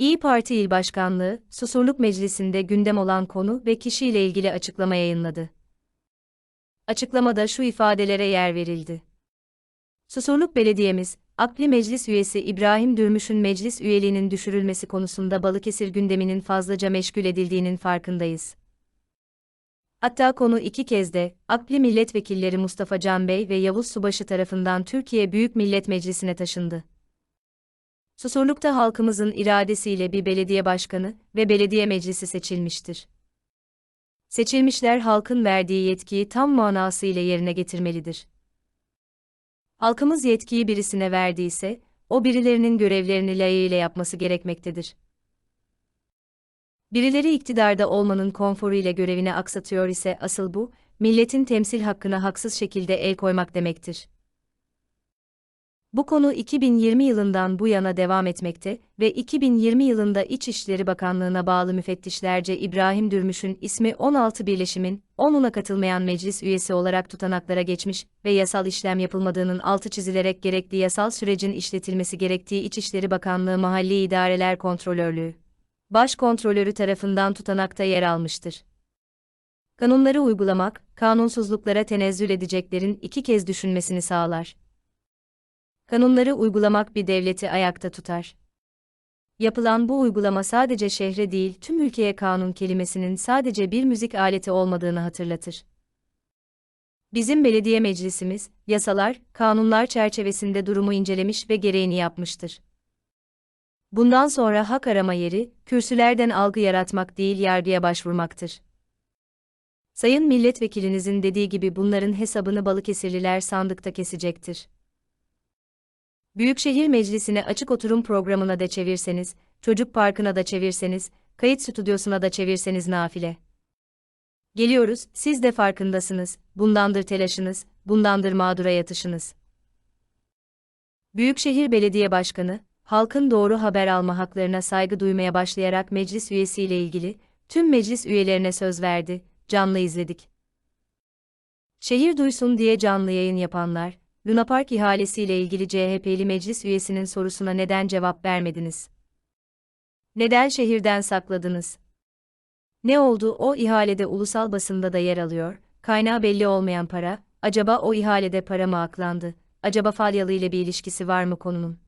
İyi Parti İl Başkanlığı, Susurluk Meclisi'nde gündem olan konu ve kişiyle ilgili açıklama yayınladı. Açıklamada şu ifadelere yer verildi. Susurluk Belediyemiz, Akli Meclis Üyesi İbrahim Dürmüş'ün meclis üyeliğinin düşürülmesi konusunda Balıkesir gündeminin fazlaca meşgul edildiğinin farkındayız. Hatta konu iki kez de, Akli Milletvekilleri Mustafa Can Bey ve Yavuz Subaşı tarafından Türkiye Büyük Millet Meclisi'ne taşındı. Susurluk'ta halkımızın iradesiyle bir belediye başkanı ve belediye meclisi seçilmiştir. Seçilmişler halkın verdiği yetkiyi tam manasıyla yerine getirmelidir. Halkımız yetkiyi birisine verdiyse, o birilerinin görevlerini layığıyla yapması gerekmektedir. Birileri iktidarda olmanın konforu ile görevini aksatıyor ise asıl bu, milletin temsil hakkına haksız şekilde el koymak demektir. Bu konu 2020 yılından bu yana devam etmekte ve 2020 yılında İçişleri Bakanlığı'na bağlı müfettişlerce İbrahim Dürmüş'ün ismi 16 birleşimin 10'una katılmayan meclis üyesi olarak tutanaklara geçmiş ve yasal işlem yapılmadığının altı çizilerek gerekli yasal sürecin işletilmesi gerektiği İçişleri Bakanlığı Mahalli İdareler Kontrolörlüğü Baş Kontrolörü tarafından tutanakta yer almıştır. Kanunları uygulamak, kanunsuzluklara tenezzül edeceklerin iki kez düşünmesini sağlar. Kanunları uygulamak bir devleti ayakta tutar. Yapılan bu uygulama sadece şehre değil tüm ülkeye kanun kelimesinin sadece bir müzik aleti olmadığını hatırlatır. Bizim belediye meclisimiz, yasalar, kanunlar çerçevesinde durumu incelemiş ve gereğini yapmıştır. Bundan sonra hak arama yeri, kürsülerden algı yaratmak değil yargıya başvurmaktır. Sayın milletvekilinizin dediği gibi bunların hesabını Balıkesirliler sandıkta kesecektir. Büyükşehir Meclisi'ne açık oturum programına da çevirseniz, çocuk parkına da çevirseniz, kayıt stüdyosuna da çevirseniz nafile. Geliyoruz, siz de farkındasınız, bundandır telaşınız, bundandır mağdura yatışınız. Büyükşehir Belediye Başkanı, halkın doğru haber alma haklarına saygı duymaya başlayarak meclis üyesiyle ilgili, tüm meclis üyelerine söz verdi, canlı izledik. Şehir duysun diye canlı yayın yapanlar, Luna Park ihalesiyle ilgili CHP'li meclis üyesinin sorusuna neden cevap vermediniz? Neden şehirden sakladınız? Ne oldu o ihalede ulusal basında da yer alıyor, kaynağı belli olmayan para, acaba o ihalede para mı aklandı, acaba Falyalı ile bir ilişkisi var mı konunun?